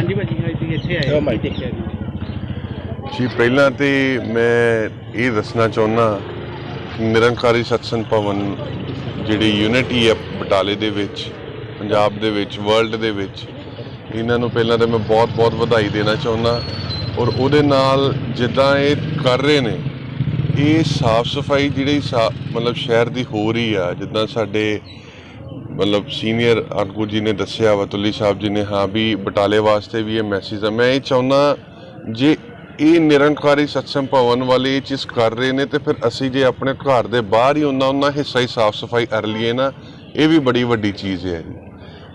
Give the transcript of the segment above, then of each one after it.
ਹਾਂਜੀ ਭਾਜੀ ਅੱਜ ਤੁਸੀਂ ਇੱਥੇ ਆਏ। ਕੀ ਦੇਖਿਆ ਜੀ। ਜੀ ਪਹਿਲਾਂ ਤੇ ਮੈਂ ਇਹ ਦੱਸਣਾ ਚਾਹੁੰਦਾ ਨਿਰੰਕਾਰੀ ਸਤਸੰਗ ਭਵਨ ਜਿਹੜੀ ਯੂਨਿਟੀ ਹੈ ਬਟਾਲੇ ਦੇ ਵਿੱਚ ਪੰਜਾਬ ਦੇ ਵਿੱਚ ਵਰਲਡ ਦੇ ਵਿੱਚ ਇਹਨਾਂ ਨੂੰ ਪਹਿਲਾਂ ਤਾਂ ਮੈਂ ਬਹੁਤ-ਬਹੁਤ ਵਧਾਈ ਦੇਣਾ ਚਾਹੁੰਦਾ ਔਰ ਉਹਦੇ ਨਾਲ ਜਿੱਦਾਂ ਇਹ ਕਰ ਰਹੇ ਨੇ ਇਹ ਸਾਫ਼ ਸਫ਼ਾਈ ਜਿਹੜੀ ਸਾ- ਮਤਲਬ ਸ਼ਹਿਰ ਦੀ ਹੋ ਰਹੀ ਆ ਜਿੱਦਾਂ ਸਾਡੇ ਮਤਲਬ ਸੀਨੀਅਰ ਆਗੂ ਜੀ ਨੇ ਦੱਸਿਆ, ਵਤੁਲੀ ਸਾਹਿਬ ਜੀ ਨੇ, ਹਾਂ ਵੀ ਬਟਾਲੇ ਵਾਸਤੇ ਵੀ ਇਹ ਮੈਸੇਜ ਆ। ਮੈਂ ਇਹ ਚਾਹੁੰਦਾ, ਜੇ ਇਹ ਨਿਰੰਕਾਰੀ ਸਤਸੰਗ ਭਵਨ ਵਾਲੇ ਇਹ ਚੀਜ਼ ਕਰ ਰਹੇ ਨੇ, ਤੇ ਫਿਰ ਅਸੀਂ ਜੇ ਆਪਣੇ ਘਰ ਦੇ ਬਾਹਰ ਹੀ ਉਹਨਾਂ ਉਹਨਾਂ ਹਿੱਸਾ ਹੀ ਸਾਫ਼ ਸਫ਼ਾਈ ਕਰ ਲਈਏ ਨਾ, ਇਹ ਵੀ ਬੜੀ ਵੱਡੀ ਚੀਜ਼ ਹੈ।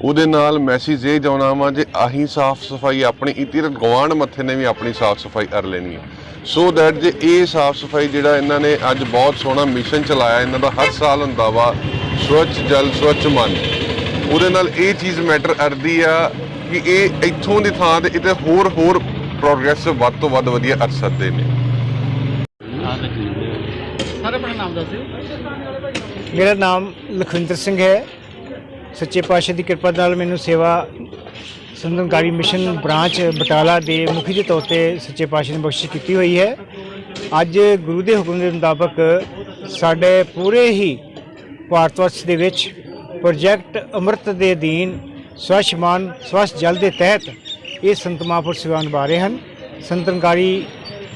ਉਹਦੇ ਨਾਲ ਮੈਸੇਜ ਇਹ ਜਾਣਾ ਵਾ ਜੇ ਆਹੀ ਸਾਫ਼ ਸਫ਼ਾਈ ਆਪਣੀ ਇਤੀ ਗਵਾਂਡ ਮੱਥੇ ਨੇ ਵੀ ਆਪਣੀ ਸਾਫ਼ ਸਫ਼ਾਈ ਕਰ ਲੈਣੀ ਹੈ ਸੋ ਦੈਟ ਜੇ ਇਹ ਸਾਫ਼ ਸਫ਼ਾਈ ਜਿਹੜਾ ਇਹਨਾਂ ਨੇ ਅੱਜ ਬਹੁਤ ਸੋਹਣਾ ਮਿਸ਼ਨ ਚਲਾਇਆ ਇਹਨਾਂ ਦਾ ਹਰ ਸਾਲ ਹੁੰਦਾ ਵਾ ਸਵੱਛ ਜਲ ਸਵੱਛ ਮਨ। ਉਹਦੇ ਨਾਲ ਇਹ ਚੀਜ਼ ਮੈਟਰ ਕਰਦੀ ਆ ਕਿ ਇਹ ਇੱਥੋਂ ਦੀ ਥਾਂ ਤੇ ਇਤੇ ਹੋਰ ਹੋਰ ਪ੍ਰੋਗਰੈਸ ਵੱਧ ਤੋਂ ਵੱਧ ਵਧੀਆ ਕਰ ਸਕਦੇ ਨੇ। ਸਰ ਆਪਣਾ ਨਾਮ ਦੱਸਿਓ। ਮੇਰਾ ਨਾਮ ਲਖਵਿੰਦਰ ਸਿੰਘ ਹੈ। ਸੱਚੇ ਪਾਤਸ਼ਾਹ ਦੀ ਕਿਰਪਾ ਨਾਲ ਮੈਨੂੰ ਸੇਵਾ ਸੰਤਨਕਾਰੀ ਮਿਸ਼ਨ ਬ੍ਰਾਂਚ ਬਟਾਲਾ ਦੇ ਮੁਖੀ ਦੇ ਤੌਰ ਤੇ ਸੱਚੇ ਪਾਤਸ਼ਾਹ ਨੇ ਬਖਸ਼ਿਸ਼ ਕੀਤੀ ਹੋਈ ਹੈ। ਅੱਜ ਗੁਰੂ ਦੇ ਹੁਕਮ ਦੇ ਮੁਤਾਬਕ ਸਾਡੇ ਪੂਰੇ ਹੀ ਭਾਰਤ ਵਰਸ਼ ਦੇ ਵਿੱਚ ਪ੍ਰੋਜੈਕਟ ਅੰਮ੍ਰਿਤ ਦੇ ਅਧੀਨ ਸਵੱਛਮਾਨ ਸਵੱਛ ਜਲ ਦੇ ਤਹਿਤ ਇਹ ਸੰਤ ਮਹਾਂਪੁਰ ਸੇਵਾ ਨਿਭਾ ਰਹੇ ਹਨ। ਸੰਤਨਕਾਰੀ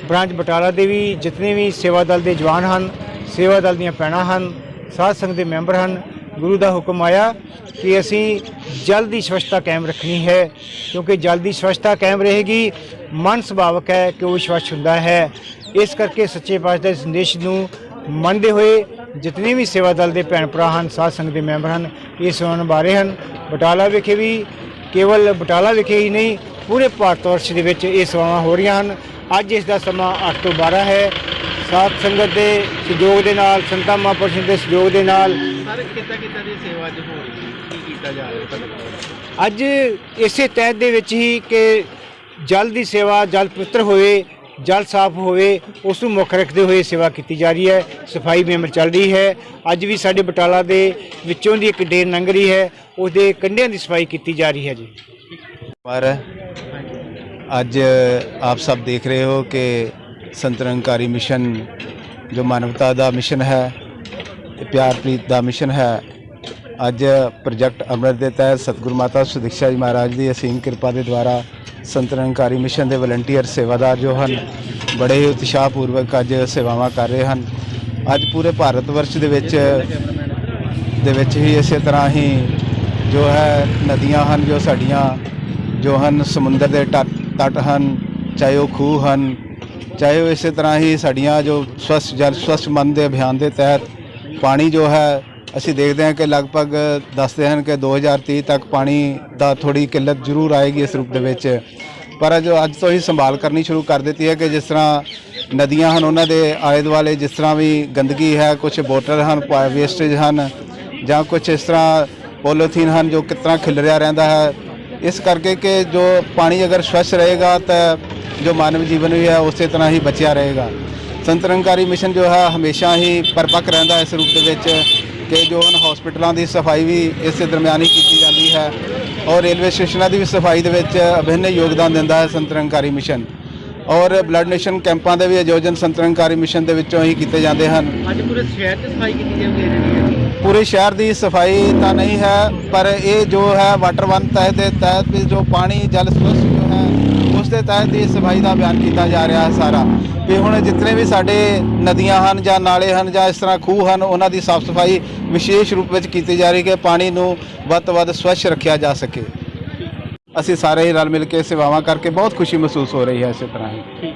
ਬ੍ਰਾਂਚ ਬਟਾਲਾ ਦੇ ਵੀ ਜਿਤਨੇ ਵੀ ਸੇਵਾ ਦਲ ਦੇ ਜਵਾਨ ਹਨ, ਸੇਵਾ ਦਲ ਦੀਆਂ ਪੈਣਾ ਹਨ, ਸਾਧ ਸੰਗਤ ਦੇ ਮੈਂਬਰ ਹਨ ਗੁਰੂ ਦਾ ਹੁਕਮ ਆਇਆ ਕਿ ਅਸੀਂ ਜਲ ਦੀ ਸਵੱਛਤਾ ਕਾਇਮ ਰੱਖਣੀ ਹੈ, ਕਿਉਂਕਿ ਜਲ ਦੀ ਸਵੱਛਤਾ ਕਾਇਮ ਰਹੇਗੀ, ਮਨ ਸੁਭਾਵਕ ਹੈ ਕਿ ਉਹ ਸਵੱਛ ਹੁੰਦਾ ਹੈ। ਇਸ ਕਰਕੇ ਸੱਚੇ ਪਾਤਸ਼ਾਹ ਦੇ ਸੰਦੇਸ਼ ਨੂੰ ਮੰਨਦੇ ਹੋਏ ਜਿਤਨੇ ਵੀ ਸੇਵਾ ਦਲ ਦੇ ਭੈਣ ਭਰਾ ਹਨ, ਸਾਧ ਸੰਗਤ ਦੇ ਮੈਂਬਰ ਹਨ, ਇਹ ਸੇਵਾ ਨਿਭਾ ਰਹੇ ਹਨ। ਬਟਾਲਾ ਵਿਖੇ ਵੀ ਕੇਵਲ ਬਟਾਲਾ ਵਿਖੇ ਹੀ ਨਹੀਂ, ਪੂਰੇ ਭਾਰਤ ਵਰਸ਼ ਦੇ ਵਿੱਚ ਇਹ ਸੇਵਾਵਾਂ ਹੋ ਰਹੀਆਂ ਹਨ। ਅੱਜ ਇਸ ਦਾ ਸਮਾਂ 8 ਤੋਂ 12 ਹੈ। ਸਾਧ ਸੰਗਤ ਦੇ ਸਹਿਯੋਗ ਦੇ ਨਾਲ ਸੰਤਾਂ ਮਹਾਂਪੁਰਸ਼ਾਂ ਦੇ ਸਹਿਯੋਗ ਦੇ ਨਾਲ। ਸਰ ਕਿੱਦਾਂ ਕਿੱਦਾਂ ਦੀ ਸੇਵਾ ਅੱਜ ਹੋ ਰਹੀ ਹੈ? ਕੀ ਕੀਤਾ ਜਾ ਰਿਹਾ ਤੁਹਾਡੇ ਕੋਲ? ਅੱਜ ਇਸੇ ਤਹਿਤ ਦੇ ਵਿੱਚ ਹੀ ਕਿ ਜਲ ਦੀ ਸੇਵਾ ਜਲ ਪਵਿੱਤਰ ਹੋਵੇ ਜਲ ਸਾਫ਼ ਹੋਵੇ ਉਸ ਨੂੰ ਮੁੱਖ ਰੱਖਦੇ ਹੋਏ ਸੇਵਾ ਕੀਤੀ ਜਾ ਰਹੀ ਹੈ। ਸਫ਼ਾਈ ਮੁਹਿੰਮ ਚੱਲ ਰਹੀ ਹੈ। ਅੱਜ ਵੀ ਸਾਡੇ ਬਟਾਲਾ ਦੇ ਵਿੱਚੋਂ ਦੀ ਇੱਕ ਡੇਰ ਲੰਘ ਰਹੀ ਹੈ। ਉਸ ਦੇ ਕੰਢਿਆਂ ਦੀ ਸਫ਼ਾਈ ਕੀਤੀ ਜਾ ਰਹੀ ਹੈ ਜੀ। ਪਰ ਅੱਜ ਆਪ ਸਭ ਦੇਖ ਰਹੇ ਹੋ ਕਿ ਸੰਤਰੰਗਕਾਰੀ ਮਿਸ਼ਨ ਜੋ ਮਾਨਵਤਾ ਦਾ ਮਿਸ਼ਨ ਹੈ ਤੇ ਪਿਆਰ ਪ੍ਰੀਤ ਦਾ ਮਿਸ਼ਨ ਹੈ, ਅੱਜ ਪ੍ਰੋਜੈਕਟ ਅੰਮ੍ਰਿਤ ਦੇ ਤਹਿਤ ਸਤਿਗੁਰੂ ਮਾਤਾ ਸੁਦੀਕਸ਼ਾ ਜੀ ਮਹਾਰਾਜ ਦੀ ਅਸੀਮ ਕਿਰਪਾ ਦੇ ਦੁਆਰਾ ਸੰਤਰੰਗਕਾਰੀ ਮਿਸ਼ਨ ਦੇ ਵਲੰਟੀਅਰ ਸੇਵਾਦਾਰ ਜੋ ਹਨ, ਬੜੇ ਹੀ ਉਤਸ਼ਾਹਪੂਰਵਕ ਅੱਜ ਸੇਵਾਵਾਂ ਕਰ ਰਹੇ ਹਨ। ਅੱਜ ਪੂਰੇ ਭਾਰਤ ਵਰਸ਼ ਦੇ ਵਿੱਚ ਦੇ ਵਿੱਚ ਹੀ ਇਸੇ ਤਰ੍ਹਾਂ ਹੀ ਜੋ ਹੈ ਨਦੀਆਂ ਹਨ ਜੋ ਸਾਡੀਆਂ ਜੋ ਹਨ, ਸਮੁੰਦਰ ਦੇ ਤੱਟ ਤੱਟ ਹਨ, ਚਾਹੇ ਉਹ ਖੂਹ ਹਨ ਚਾਹੇ ਉਹ ਇਸੇ ਤਰ੍ਹਾਂ ਹੀ ਸਾਡੀਆਂ ਜੋ ਸਵੱਛ ਜਲ ਸਵੱਛ ਮਨ ਦੇ ਅਭਿਆਨ ਦੇ ਤਹਿਤ ਪਾਣੀ ਜੋ ਹੈ, ਅਸੀਂ ਦੇਖਦੇ ਹਾਂ ਕਿ ਲਗਭਗ ਦੱਸਦੇ ਹਨ ਕਿ 2030 ਤੱਕ ਪਾਣੀ ਦਾ ਥੋੜੀ ਕਿੱਲਤ ਜ਼ਰੂਰ ਆਏਗੀ ਇਸ ਰੂਪ ਦੇ ਵਿੱਚ। ਪਰ ਜੋ ਅੱਜ ਤੋਂ ਹੀ ਸੰਭਾਲ ਕਰਨੀ ਸ਼ੁਰੂ ਕਰ ਦਿੱਤੀ ਹੈ ਕਿ ਜਿਸ ਤਰ੍ਹਾਂ ਨਦੀਆਂ ਹਨ, ਉਹਨਾਂ ਦੇ ਆਲੇ ਦੁਆਲੇ ਜਿਸ ਤਰ੍ਹਾਂ ਵੀ ਗੰਦਗੀ ਹੈ ਕੁਝ ਬੋਟਲ ਹਨ ਵੇਸਟੇਜ ਹਨ ਜਾਂ ਕੁਝ ਇਸ ਤਰ੍ਹਾਂ ਪੋਲੀਥੀਨ ਹਨ ਜੋ ਕਿਤਨਾ ਖਿਲਰਿਆ ਰਹਿੰਦਾ ਹੈ। ਇਸ ਕਰਕੇ ਕਿ ਜੋ ਪਾਣੀ ਅਗਰ ਸਵੱਛ ਰਹੇਗਾ ਤਾਂ ਜੋ ਮਾਨਵ ਜੀਵਨ ਵੀ ਹੈ ਉਸੇ ਤਰ੍ਹਾਂ ਹੀ ਬਚਿਆ ਰਹੇਗਾ। ਸੰਤ ਨਿਰੰਕਾਰੀ ਮਿਸ਼ਨ ਜੋ ਹੈ ਹਮੇਸ਼ਾ ਹੀ ਪਰਪੱਕ ਰਹਿੰਦਾ ਹੈ ਇਸ ਰੂਪ ਦੇ ਵਿੱਚ ਕਿ ਜੋ ਹਨ ਹਸਪੀਟਲਾਂ ਦੀ ਸਫ਼ਾਈ ਵੀ ਇਸੇ ਦਰਮਿਆਨ ਹੀ ਕੀਤੀ ਜਾਂਦੀ ਹੈ ਔਰ ਰੇਲਵੇ ਸਟੇਸ਼ਨਾਂ ਦੀ ਵੀ ਸਫ਼ਾਈ ਦੇ ਵਿੱਚ ਅਭਿੰਨ ਯੋਗਦਾਨ ਦਿੰਦਾ ਹੈ ਸੰਤ ਨਿਰੰਕਾਰੀ ਮਿਸ਼ਨ। ਔਰ ਬਲੱਡ ਡੋਨੇਸ਼ਨ ਕੈਂਪਾਂ ਦੇ ਵੀ ਆਯੋਜਨ ਸੰਤ ਨਿਰੰਕਾਰੀ ਮਿਸ਼ਨ ਦੇ ਵਿੱਚੋਂ ਹੀ ਕੀਤੇ ਜਾਂਦੇ ਹਨ। ਅੱਜ ਪੂਰੇ ਸ਼ਹਿਰ 'ਚ ਸਫ਼ਾਈ ਕੀਤੀ ਜਾਊਗੀ ਜਿਹੜੀ ਹੈ? ਪੂਰੇ ਸ਼ਹਿਰ ਦੀ ਸਫ਼ਾਈ ਤਾਂ ਨਹੀਂ ਹੈ ਪਰ ਇਹ ਜੋ ਹੈ ਵਾਟਰ ਵਨ ਤਹਿਤ ਦੇ ਤਹਿਤ ਵੀ ਜੋ ਪਾਣੀ ਜਲ ਸਵੱਛ ਜੋ ਹੈ ਉਸ ਦੇ ਤਹਿਤ ਇਸ ਸਫ਼ਾਈ ਦਾ ਬਿਆਨ ਕੀਤਾ ਜਾ ਰਿਹਾ ਹੈ ਸਾਰਾ। ਵੀ ਹੁਣ ਜਿੰਨੇ ਵੀ ਸਾਡੇ ਨਦੀਆਂ ਹਨ ਜਾਂ ਨਾਲੇ ਹਨ ਜਾਂ ਇਸ ਤਰ੍ਹਾਂ ਖੂਹ ਹਨ, ਉਹਨਾਂ ਦੀ ਸਾਫ਼ ਸਫ਼ਾਈ ਵਿਸ਼ੇਸ਼ ਰੂਪ ਵਿੱਚ ਕੀਤੀ ਜਾ ਰਹੀ ਹੈ ਕਿ ਪਾਣੀ ਨੂੰ ਵੱਧ ਤੋਂ ਵੱਧ ਸਵੱਛ ਰੱਖਿਆ ਜਾ ਸਕੇ। ਅਸੀਂ ਸਾਰੇ ਹੀ ਰਲ ਮਿਲ ਕੇ ਸੇਵਾਵਾਂ ਕਰਕੇ ਬਹੁਤ ਖੁਸ਼ੀ ਮਹਿਸੂਸ ਹੋ ਰਹੀ ਹੈ ਇਸੇ ਤਰ੍ਹਾਂ ਹੀ।